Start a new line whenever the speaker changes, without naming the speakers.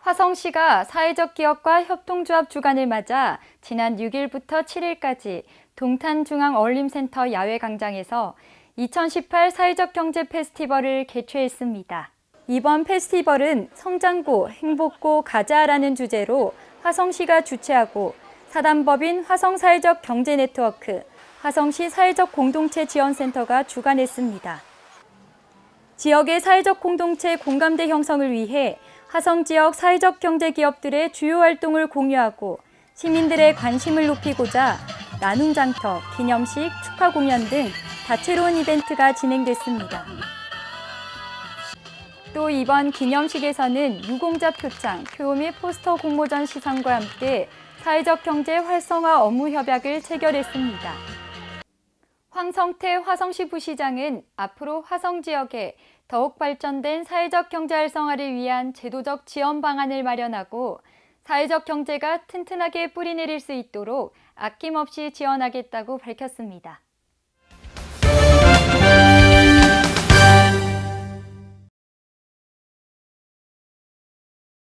화성시가 사회적 기업과 협동조합 주간을 맞아 지난 6일부터 7일까지 동탄중앙 어울림센터 야외 광장에서 2018 사회적 경제 페스티벌을 개최했습니다. 이번 페스티벌은 성장고, 행복고, 가자라는 주제로 화성시가 주최하고 사단법인 화성사회적 경제네트워크, 화성시 사회적 공동체 지원센터가 주관했습니다. 지역의 사회적 공동체 공감대 형성을 위해 화성 지역 사회적 경제 기업들의 주요 활동을 공유하고 시민들의 관심을 높이고자 나눔 장터, 기념식, 축하 공연 등 다채로운 이벤트가 진행됐습니다. 또 이번 기념식에서는 유공자 표창, 표및 포스터 공모전 시상과 함께 사회적 경제 활성화 업무 협약을 체결했습니다. 황성태 화성시 부시장은 앞으로 화성 지역에 더욱 발전된 사회적 경제 활성화를 위한 제도적 지원 방안을 마련하고 사회적 경제가 튼튼하게 뿌리내릴 수 있도록 아낌없이 지원하겠다고 밝혔습니다.